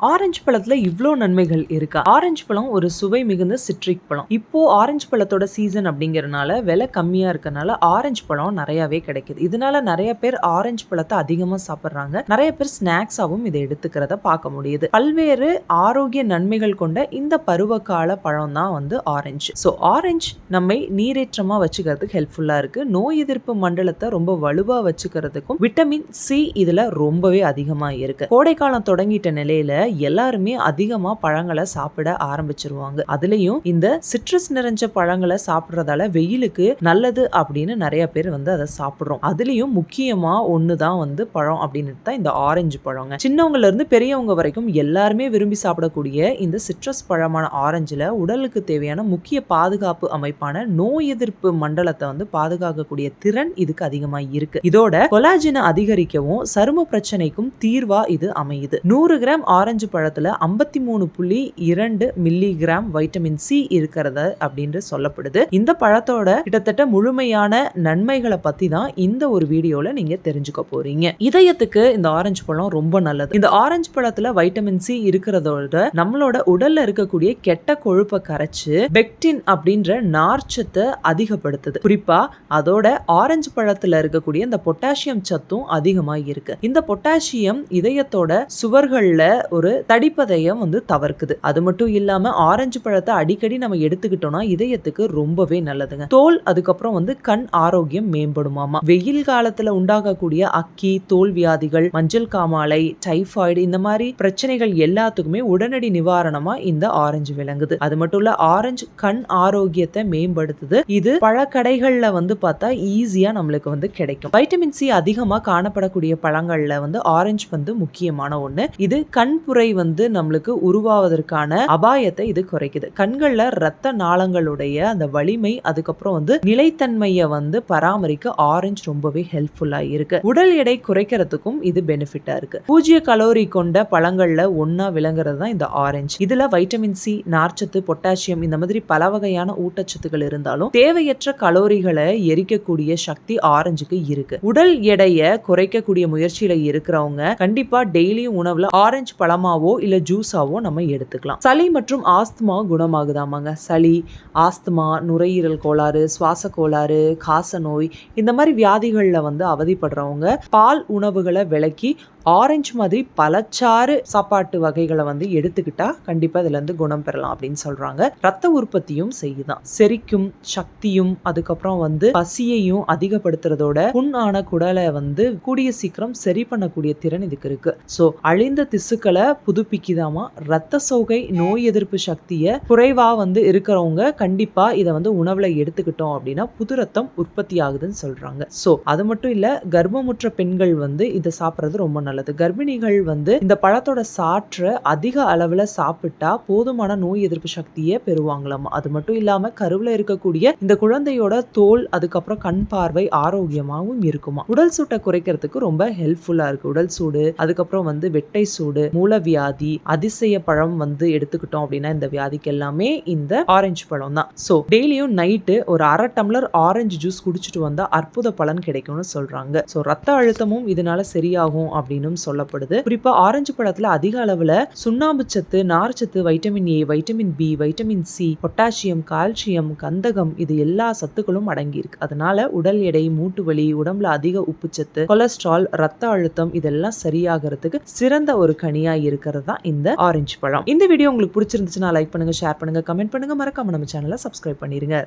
Orange பழத்துல இவ்வளோ நன்மைகள் இருக்கா? ஆரஞ்சு பழம் ஒரு சுவை மிகுந்த சிட்ரிக் பழம். இப்போ ஆரஞ்சு பழத்தோட சீசன் அப்படிங்கறனால விலை கம்மியா இருக்கனால ஆரஞ்சு பழம் நிறையவே கிடைக்குது. இதனால நிறைய பேர் ஆரஞ்சு பழத்தை அதிகமா சாப்பிட்றாங்க. நிறைய பேர் ஸ்நாக்ஸாவும் இதை எடுத்துக்கிறத பார்க்க முடியுது. பல்வேறு ஆரோக்கிய நன்மைகள் கொண்ட இந்த பருவகால பழம் தான் வந்து ஆரஞ்சு. ஸோ ஆரஞ்சு நம்மை நீரேற்றமா வச்சுக்கிறதுக்கு ஹெல்ப்ஃபுல்லா இருக்கு. நோய் எதிர்ப்பு மண்டலத்தை ரொம்ப வலுவா வச்சுக்கிறதுக்கும் விட்டமின் சி இதுல ரொம்பவே அதிகமா இருக்கு. கோடைக்காலம் தொடங்கிட்ட நிலையில எல்லாருமே அதிகமா பழங்களை சாப்பிட ஆரம்பிச்சிருவாங்க. அதுலயும் இந்த சிட்ரஸ் நிறைஞ்ச பழங்களை சாப்பிட்றதால வெயிலுக்கு நல்லது அப்படின்னு நிறைய பேர் வந்து அதை சாப்பிட்றோம். அதுலயும் முக்கியமா ஒண்ணுதான் வந்து பழம் அப்படின்னு தான் இந்த ஆரஞ்சு பழங்க. சின்னவங்கல இருந்து பெரியவங்க வரைக்கும் எல்லாருமே விரும்பி சாப்பிடக்கூடிய இந்த சிட்ரஸ் பழமான ஆரஞ்சுல உடலுக்கு தேவையான முக்கிய பாதுகாப்பு அமைப்பான நோய் எதிர்ப்பு மண்டலத்தை வந்து பாதுகாக்கக்கூடிய திறன் இதுக்கு அதிகமாக இருக்கு. இதோட கொலாஜினை அதிகரிக்கவும் சரும பிரச்சனைக்கும் தீர்வா இது அமையுது. நூறு கிராம் ஆரஞ்சு ஆரஞ்சு பழத்தில் ஐம்பத்தி மூணு புள்ளி இரண்டு மில்லிகிராம் வைட்டமின் சி இருக்கிறத அப்படின்னு சொல்லப்படுது. இந்த பழத்தோட கிட்டத்தட்ட முழுமையான நன்மைகளை பத்தி தான் இந்த ஒரு வீடியோல நீங்க தெரிஞ்சுக்க போறீங்க. இதயத்துக்கு இந்த ஆரஞ்சு பழம் ரொம்ப நல்லது. இந்த ஆரஞ்சு பழத்துல வைட்டமின் சி இருக்கிறதோட நம்மளோட உடல்ல இருக்கக்கூடிய கெட்ட கொழுப்பை கரைச்சு பெக்டின் அப்படின்ற நார்ச்சத்தை அதிகப்படுத்துது. குறிப்பா அதோட ஆரஞ்சு பழத்துல இருக்கக்கூடிய இந்த பொட்டாசியம் சத்தும் அதிகமாக இருக்கு இந்த பொட்டாசியம் இதயத்தோட சுவர்கள்ல ஒரு ஒரு தடிப்பதையும் வந்து தவிர்க்குது. அது மட்டும் இல்லாம ஆரஞ்சு பழத்தை அடிக்கடி நம்ம எடுத்துக்கிட்டோம்னா இதயத்துக்கு ரொம்பவே நல்லதுங்க. தோல் அதுக்கப்புறம் வந்து கண் ஆரோக்கியம் மேம்படுமாமா. வெயில் காலத்துல உண்டாகக்கூடிய அக்கி தோல் வியாதிகள் மஞ்சள் காமாலை டைஃபாய்டு இந்த மாதிரி பிரச்சனைகள் எல்லாத்துக்குமே உடனடி நிவாரணமா இந்த ஆரஞ்சு விளங்குது. அது மட்டும் இல்ல ஆரஞ்சு கண் ஆரோக்கியத்தை மேம்படுத்துது. இது பழக்கடைகள்ல வந்து பார்த்தா ஈஸியா நம்மளுக்கு வந்து கிடைக்கும். வைட்டமின் சி அதிகமா காணப்படக்கூடிய பழங்கள்ல வந்து ஆரஞ்சு வந்து முக்கியமான ஒண்ணு. இது கண் புரை வந்து நம்மளுக்கு உருவாவதற்கான அபாயத்தை இது குறைக்குது. கண்கள்ல ரத்த நாளங்களுடைய அந்த வலிமை அதுக்கப்புறம் வந்து நிலைத்தன்மையை வந்து பராமரிக்க ஆரஞ்சு ரொம்பவே ஹெல்ப்ஃபுல்லா இருக்கு. உடல் எடை குறைக்கிறதுக்கும் இது பெனிஃபிட்டா இருக்கு. பூஜ்ய கலோரி கொண்ட பழங்கள்ல ஒன்னா விளங்குறது தான் இந்த ஆரஞ்சு. இதுல வைட்டமின் சி நார்ச்சத்து பொட்டாசியம் இந்த மாதிரி பல வகையான ஊட்டச்சத்துக்கள் இருந்தாலும் தேவையற்ற கலோரிகளை எரிக்கக்கூடிய சக்தி ஆரஞ்சுக்கு இருக்கு. உடல் எடையை குறைக்கக்கூடிய முயற்சியில இருக்கிறவங்க கண்டிப்பா டெய்லியும் உணவுல ஆரஞ்சு பழமா பழமாவோ இல்லை ஜூஸாவோ நம்ம எடுத்துக்கலாம். சளி மற்றும் ஆஸ்துமா குணமாகுதாமாங்க. சளி ஆஸ்துமா நுரையீரல் கோளாறு சுவாச கோளாறு காச நோய் இந்த மாதிரி வியாதிகளில் வந்து அவதிப்படுறவங்க பால் உணவுகளை விலக்கி ஆரஞ்சு மாதிரி பலச்சாறு சாப்பாட்டு வகைகளை வந்து எடுத்துக்கிட்டா கண்டிப்பாக இதுலேருந்து குணம் பெறலாம் அப்படின்னு சொல்கிறாங்க ரத்த உற்பத்தியும் செய்யுதான். செரிக்கும் சக்தியும் அதுக்கப்புறம் வந்து பசியையும் அதிகப்படுத்துறதோட புண்ணான குடலை வந்து கூடிய சீக்கிரம் சரி பண்ணக்கூடிய திறன் இதுக்கு இருக்கு. ஸோ அழிந்த திசுக்களை புதுப்பிக்குதாமா? ரத்த சோகை நோய் எதிர்ப்பு சக்தியை குறைவா வந்து இருக்கிறவங்க கண்டிப்பா இதை வந்து உணவுல எடுத்துக்கிட்டோம் அப்படின்னா புது ரத்தம் உற்பத்தி ஆகுதுன்னு சொல்றாங்க. ஸோ அது மட்டும் இல்ல கர்ப்பமுற்ற பெண்கள் வந்து இதை சாப்பிட்றது ரொம்ப நல்லது. நல்லது கர்ப்பிணிகள் வந்து இந்த பழத்தோட சாற்றை அதிக அளவில் சாப்பிட்டா போதுமான நோய் எதிர்ப்பு சக்தியை பெறுவாங்களாம். அது மட்டும் இல்லாம கருவில் இருக்கக்கூடிய இந்த குழந்தையோட தோல் அதுக்கப்புறம் கண் பார்வை ஆரோக்கியமாகவும் இருக்குமா உடல் சூட்டை குறைக்கிறதுக்கு ரொம்ப ஹெல்ப்ஃபுல்லா இருக்கு. உடல் சூடு அதுக்கப்புறம் வந்து வெட்டை சூடு மூலவியாதி அதிசய பழம் வந்து எடுத்துக்கிட்டோம் அப்படின்னா இந்த வியாதிக்கு எல்லாமே இந்த ஆரஞ்சு பழம் தான். ஸோ டெய்லியும் நைட்டு ஒரு அரை டம்ளர் ஆரஞ்சு ஜூஸ் குடிச்சிட்டு வந்தா அற்புத பலன் கிடைக்கும்னு சொல்றாங்க. ஸோ ரத்த அழுத்தமும் இதனால சரியாகும் அப்படின்னு அப்படின்னும் சொல்லப்படுது. குறிப்பா ஆரஞ்சு பழத்துல அதிக அளவுல சுண்ணாம்பு சத்து நார்ச்சத்து vitamin A vitamin B vitamin C potassium calcium கந்தகம் இது எல்லா சத்துக்களும் அடங்கி இருக்கு அதனால உடல் எடை மூட்டு வலி உடம்புல அதிக உப்புச்சத்து கொலஸ்ட்ரால் ரத்த அழுத்தம் இதெல்லாம் சரியாகிறதுக்கு சிறந்த ஒரு கனியா இருக்கிறது தான் இந்த ஆரஞ்சு பழம். இந்த வீடியோ உங்களுக்கு பிடிச்சிருந்துச்சுன்னா லைக் பண்ணுங்க ஷேர் பண்ணுங்க கமெண்ட் பண்ணுங்க. மறக்காம நம்ம சேனலை சப்ஸ்கிரைப் பண்ணிருங்க.